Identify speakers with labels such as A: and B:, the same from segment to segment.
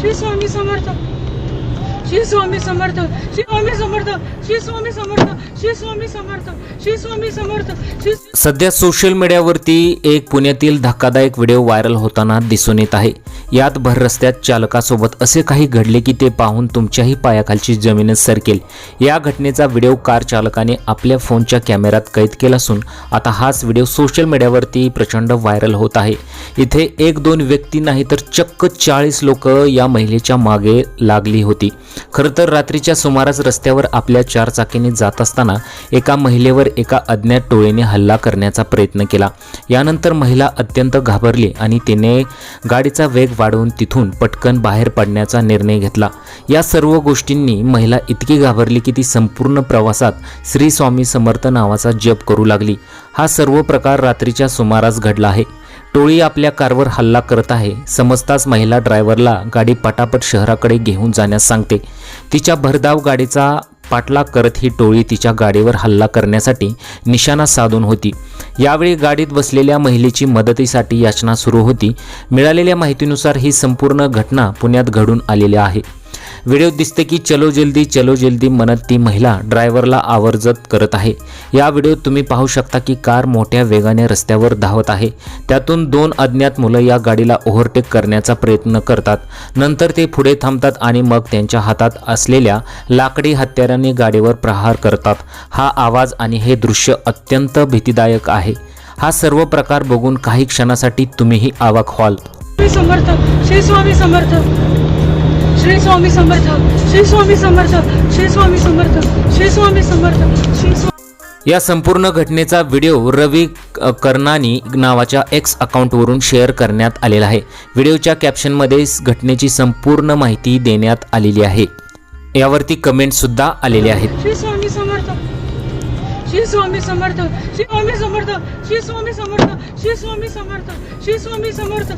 A: श्री स्वामी समर्थ. श्री स्वामी समर्थ श्री स्वामी समर्थ श्री स्वामी समर्थ श्री स्वामी समर्थ श्री स्वामी समर्थ श्री
B: सध्या सोशल मीडियावरती एक पुण्यातील धक्कादायक व्हिडिओ व्हायरल होताना दिसून येत आहे. यात भर रस्त्यात चालकासोबत असे काही घडले की ते पाहून तुमच्याही पायाखालची जमीनच सरकेल. या घटनेचा व्हिडिओ कार चालकाने आपल्या फोनच्या कॅमेऱ्यात कैद केला असून आता हाच व्हिडिओ सोशल मीडियावरती प्रचंड व्हायरल होत आहे. इथे एक दोन व्यक्ती नाही तर चक्क चाळीस लोक या महिलेच्या मागे लागली होती. खरं तर रात्रीच्या सुमारास रस्त्यावर आपल्या चारचाकीने जात असताना एका महिलेवर एका अज्ञात टोळीने हल्ला करण्याचा प्रयत्न केला. यानंतर महिला अत्यंत घाबरली आणि तिने गाडीचा वेग वाढवून तिथून पटकन बाहेर पडण्याचा निर्णय घेतला. या सर्व गोष्टींनी महिला इतकी घाबरली की ती संपूर्ण प्रवासात श्री स्वामी समर्थ नावाचा जप करू लागली. हा सर्व प्रकार रात्रीच्या सुमारास घडला आहे. टोळी आपल्या कारवर हल्ला करत आहे. समजताच महिला ड्रायव्हरला गाडी पटापट शहराकडे घेऊन जाण्यास सांगते. तिच्या भरधाव गाडीचा पाठलाग करत ही टोळी तिच्या गाडीवर हल्ला करण्यासाठी निशाणा साधून होती. यावेळी गाडीत बसलेल्या महिलेची मदतीसाठी याचना सुरू होती. मिळालेल्या माहितीनुसार ही संपूर्ण घटना पुण्यात घडून आलेली आहे. व्हिडिओत दिसते की चलो जल्दी चलो जल्दी म्हणत ती महिला ड्रायव्हरला आवर्जत करत आहे. या व्हिडिओत तुम्ही पाहू शकता की कार मोठ्या वेगाने रस्त्यावर धावत आहे. त्यातून दोन अज्ञात मुलं या गाडीला ओव्हरटेक करण्याचा प्रयत्न करतात. नंतर ते पुढे थांबतात आणि मग त्यांच्या हातात असलेल्या लाकडी हत्याराने गाडीवर प्रहार करतात. हा आवाज आणि हे दृश्य अत्यंत भीतीदायक आहे. हा सर्व प्रकार बघून काही क्षणासाठी तुम्हीही आवाक व्हाल.
A: स्वामी समर्थ श्री स्वामी समर्थ. श्री स्वामी समर्थ श्री स्वामी समर्थ श्री स्वामी समर्थ श्री स्वामी समर्थ श्री स्वामी
B: या संपूर्ण घटनेचा व्हिडिओ रवी क- कर्णानी नावाच्या एक्स अकाउंटवरून शेअर करण्यात आलेला आहे व्हिडिओच्या कॅप्शनमध्ये घटनेची संपूर्ण माहिती देण्यात आलेली आहे यावरती कमेंट सुद्धा आलेले आहेत
A: श्री स्वामी समर्थ श्री स्वामी समर्थ श्री स्वामी समर्थ श्री स्वामी समर्थ श्री स्वामी समर्थ श्री स्वामी समर्थ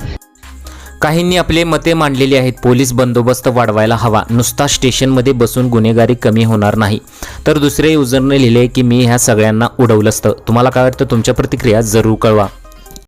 B: काहींनी आपले मते मांडलेली आहेत. पोलीस बंदोबस्त वाढवायला हवा. नुसता स्टेशनमध्ये बसून गुन्हेगारी कमी होणार नाही. तर दुसरे युजरने लिहिले की मी ह्या सगळ्यांना उडवलं असतं. तुम्हाला काय वाटतं? तुमच्या प्रतिक्रिया जरूर कळवा.